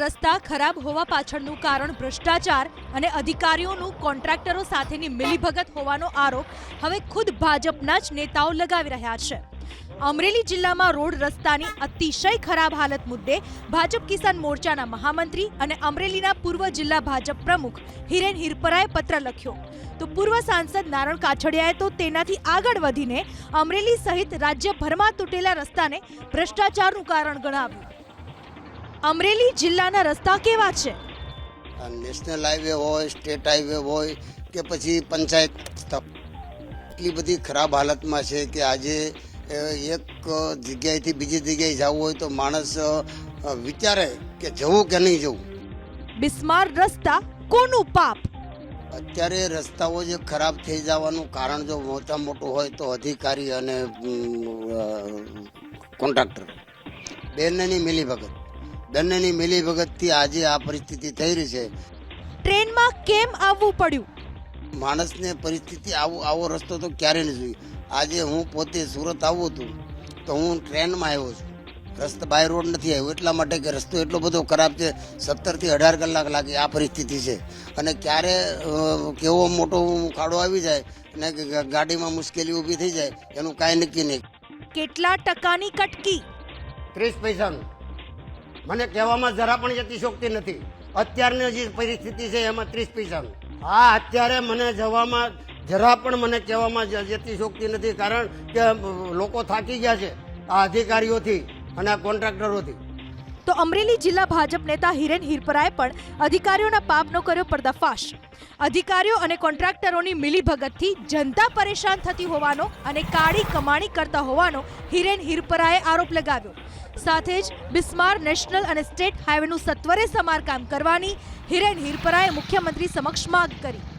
રસ્તા ખરાબ હોવા પાછળનું કારણ ભ્રષ્ટાચાર અને અધિકારીઓનું કોન્ટ્રાક્ટરો સાથેની મિલીભગત હોવાનો આરોપ હવે ખુદ ભાજપના જ નેતાઓ લગાવી રહ્યા છે. અમરેલી જિલ્લામાં રોડ રસ્તાની અતિશય ખરાબ હાલત મુદ્દે ભાજપ કિસાન મોરચાના મહામંત્રી અને અમરેલીના પૂર્વ જિલ્લા ભાજપ પ્રમુખ હિરેન હિરપરાએ પત્ર લખ્યો. તો પૂર્વ સાંસદ નારણ કાછડિયાએ તો તેનાથી આગળ વધીને અમરેલી સહિત રાજ્યભરમાં તૂટેલા રસ્તાને ભ્રષ્ટાચારનું કારણ ગણાવ્યું. અમરેલી જિલ્લાના રસ્તા કેવા છે? નેશનલ હાઈવે હોય સ્ટેટ હાઈવે હોય કે પછી પંચાયત એટલી બધી ખરાબ હાલતમાં છે કે આજે એક જગ્યાએથી બીજી જગ્યાએ જવું હોય તો માણસ વિચારે કે જવું કે નહીં જવું. બિસ્માર રસ્તા કોનું પાપ? અત્યારે રસ્તાઓ જે ખરાબ થઈ જવાનું કારણ જો મોટા મોટું હોય તો અધિકારી અને કોન્ટ્રાક્ટર. બંનેની મિલીભગત. બંનેની મિલીભગતથી આજે આ પરિસ્થિતિ થઈ રહી છે. ટ્રેનમાં કેમ આવવું પડ્યું? માણસને પરિસ્થિતિ આવો આવો રસ્તો તો ક્યારે નહીં જોયું આજે હું પોતે સુરત આવું હતું તો હું ટ્રેનમાં આવ્યો છું. રસ્તો બાય રોડ નથી આવ્યો એટલા માટે કે રસ્તો એટલો બધો ખરાબ છે સત્તરથી અઢાર કલાક લાગે આ પરિસ્થિતિ છે. અને ક્યારે કેવો મોટો ખાડો આવી જાય અને ગાડીમાં મુશ્કેલી ઊભી થઈ જાય એનું કાંઈ નક્કી નહીં. કેટલા ટકાની કટકી? ત્રીસ પૈસાનું. મને કહેવામાં જરા પણ જતી શોખતી નથી. અત્યારની જે પરિસ્થિતિ છે એમાં ત્રીસ પૈસાનું. હા અત્યારે મને જવામાં, જરા પણ મને કહેવામાં શોખતી નથી કારણ કે લોકો થાકી ગયા છે આ અધિકારીઓથી અને આ કોન્ટ્રાક્ટરોથી. તો અમરેલી જિલ્લા ભાજપ નેતા હિરેન હિરપરાએ પણ અધિકારીઓના પાપનો કર્યો પર્દાફાશ. અધિકારીઓ અને કોન્ટ્રાક્ટરોની મિલીભગતથી જનતા પરેશાન થતી હોવાનો અને કાળી કમાણી કરતા હોવાનો હિરેન હિરપરાએ આરોપ લગાવ્યો. સાથે જ બિસ્માર નેશનલ અને સ્ટેટ હાઈવેનું સત્વરે સમારકામ કરવાની હિરેન હિરપરાએ મુખ્યમંત્રી સમક્ષ માંગ કરી.